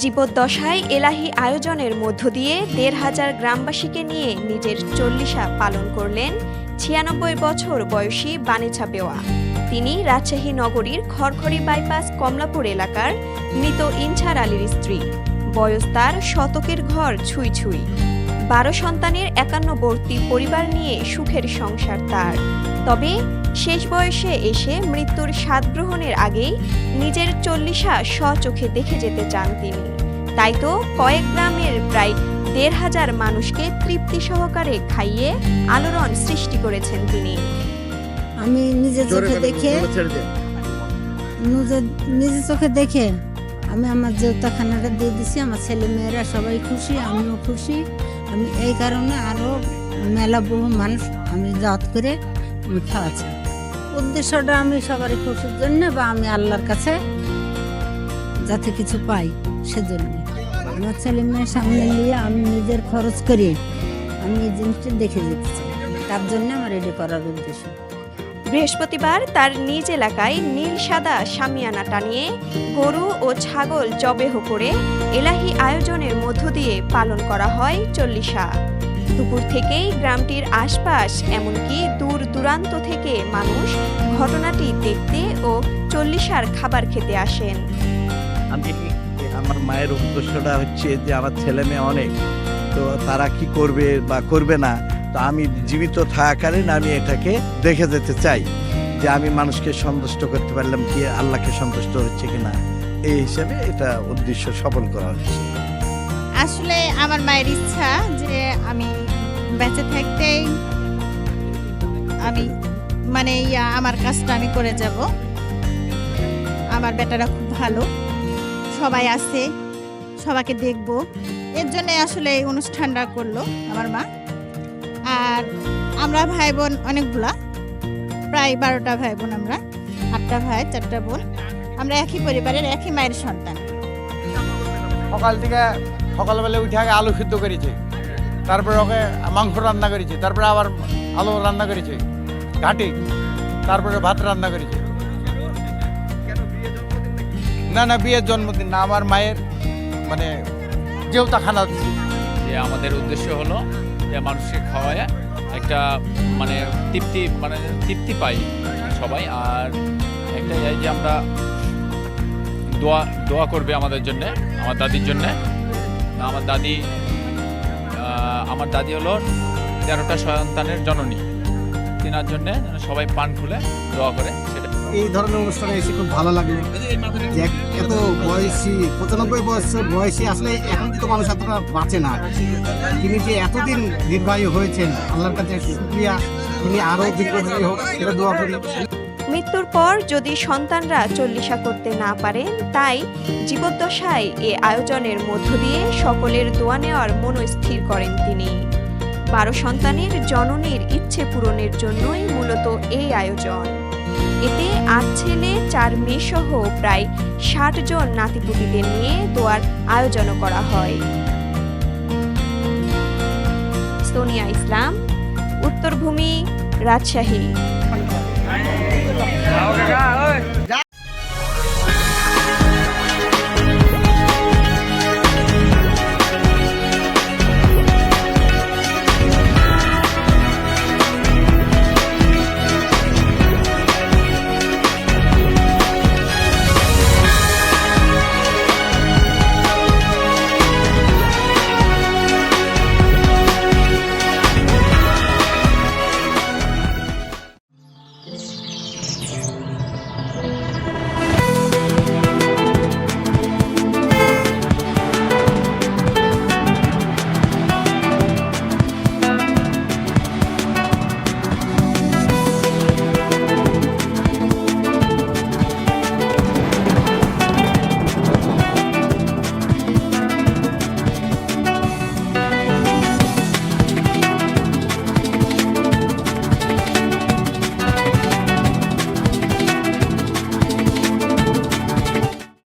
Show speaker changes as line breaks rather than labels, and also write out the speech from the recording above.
জীবদ্দশায় এলাহি আয়োজনের মধ্য দিয়ে দেড় হাজার গ্রামবাসীকে নিয়ে নিজের চল্লিশা পালন করলেন ছিয়ানব্বই বছর বয়সী বাণিছা বেওয়া তিনি রাজশাহী নগরীর খড়খড়ি বাইপাস কমলাপুর এলাকার মৃত ইনছার আলীর স্ত্রী। বয়স তার শতকের ঘর ছুঁই ছুঁই। বারো সন্তানের একান্নবর্তী পরিবার নিয়ে সুখের সংসার তার। তবে শেষ বয়সে এসে মৃত্যুর স্বাদ গ্রহণের আগেই নিজের চল্লিশা স্বচোখে দেখে যেতে চান তিনি। তাই তো কয়েক গ্রামের প্রায় দেড় হাজার মানুষকে তৃপ্তি সহকারে খাইয়ে আলোড়ন সৃষ্টি করেছেন তিনি।
আমি নিজের চোখে দেখে নিজের নিজের চোখে দেখে আমি আমার জেউতাখানাটা দিয়ে দিছি আমার ছেলে মেয়েরা সবাই খুশি আমিও খুশি। আমি এই কারণে আরও মেলা বহু মানুষ আমি জাত করে খাওয়াচ্ছি। উদ্দেশ্যটা আমি সবারই খুশির জন্য বা আমি আল্লাহর কাছে যাতে কিছু পাই সেজন্য। আমার ছেলে মেয়ের সামনে নিয়ে আমি নিজের খরচ করি আমি এই জিনিসটা দেখে যেতে চাই। তার জন্য আমার এটি করার উদ্দেশ্য।
বৃহস্পতিবার তার নিজ এলাকায় নীল সাদা সামিয়ানা টানিয়ে গরু ও ছাগল জবেহ করে এলাহি আয়োজনের মধ্য দিয়ে পালন করা হয় চল্লিশা। দুপুর থেকেই গ্রামটির আশপাশ, এমনকি দূর দূরান্ত থেকে মানুষ ঘটনাটি দেখতে ও চল্লিশার খাবার খেতে আসেন।
আমি আমার মায়ের উদ্দেশ্যটা হচ্ছে যে আমার ছেলে মেয়ে অনেক, তো তারা কি করবে বা করবে না তো আমি জীবিত থাকাকালীন আমি এটাকে দেখে যেতে চাই যে আমি মানুষকে সন্তুষ্ট করতে পারলাম কি আল্লাহকে সন্তুষ্ট হচ্ছে কিনা। এই হিসাবে এটা উদ্দেশ্য সফল করা হচ্ছে
আসলে আমার মায়ের ইচ্ছা যে আমি বেঁচে থাকতেই আমি মানে ইয়া, আমার কাজটা আমি করে যাব। আমার বেটারা খুব ভালো। সবাই আছে, সবাইকে দেখব। এর জন্য আসলে এই অনুষ্ঠানটা করল আমার মা। আর আমরা ভাই বোন অনেকগুলা প্রায় বারোটা ভাই বোন আমরা আটটা ভাই চারটা বোন আমরা একই পরিবারের একই মায়ের সন্তান।
সকাল থেকে সকালবেলা উঠে আগে আলু সিদ্ধ করেছে তারপরে ওকে মাংস রান্না করেছে তারপরে আবার আলু রান্না করেছে ঘাটি তারপরে ভাত রান্না করেছে। না না বিয়ের জন্মদিন না আমার মায়ের মানে যেওতা খানা
যে আমাদের উদ্দেশ্য হলো মানুষকে খাওয়ায় একটা মানে তৃপ্তি মানে তৃপ্তি পাই সবাই। আর একটা এই যে আমরা দোয়া দোয়া করবে আমাদের জন্য, আমার দাদির জন্য। আমার দাদি আমার দাদি হলো তেরোটা সন্তানের জননী। তেনার জন্যে সবাই পান খুলে দোয়া করে। সেটা
এই ধরনের অনুষ্ঠানে এসে খুব ভালো লাগল। যে এত বয়সী, পঁচানব্বই বছর বয়সী, আসলে এখন তো মানুষ এতটা বাঁচে না। তিনি যে এতদিন নির্বাহী হয়েছেন, আল্লাহর কাছে শুক্রিয়া। তিনি আরও দীর্ঘজীবী হোক, সেটা দোয়া করি।
মৃত্যুর পর যদি সন্তানরা চল্লিশা করতে না পারেন, তাই জীবদ্দশায় এ আয়োজনের মধ্য দিয়ে সকলের দোয়া নেওয়ার মনস্থির করেন তিনি। বারো সন্তানের জননীর ইচ্ছে পূরণের জন্যই মূলত এই আয়োজন। এতে আট ছেলে, চার মেয়ে সহ প্রায় ষাট জন নাতিপুতিদের নিয়ে দোয়ার আয়োজনও করা হয়। সোনিয়া ইসলাম, উত্তরভূমি, রাজশাহী।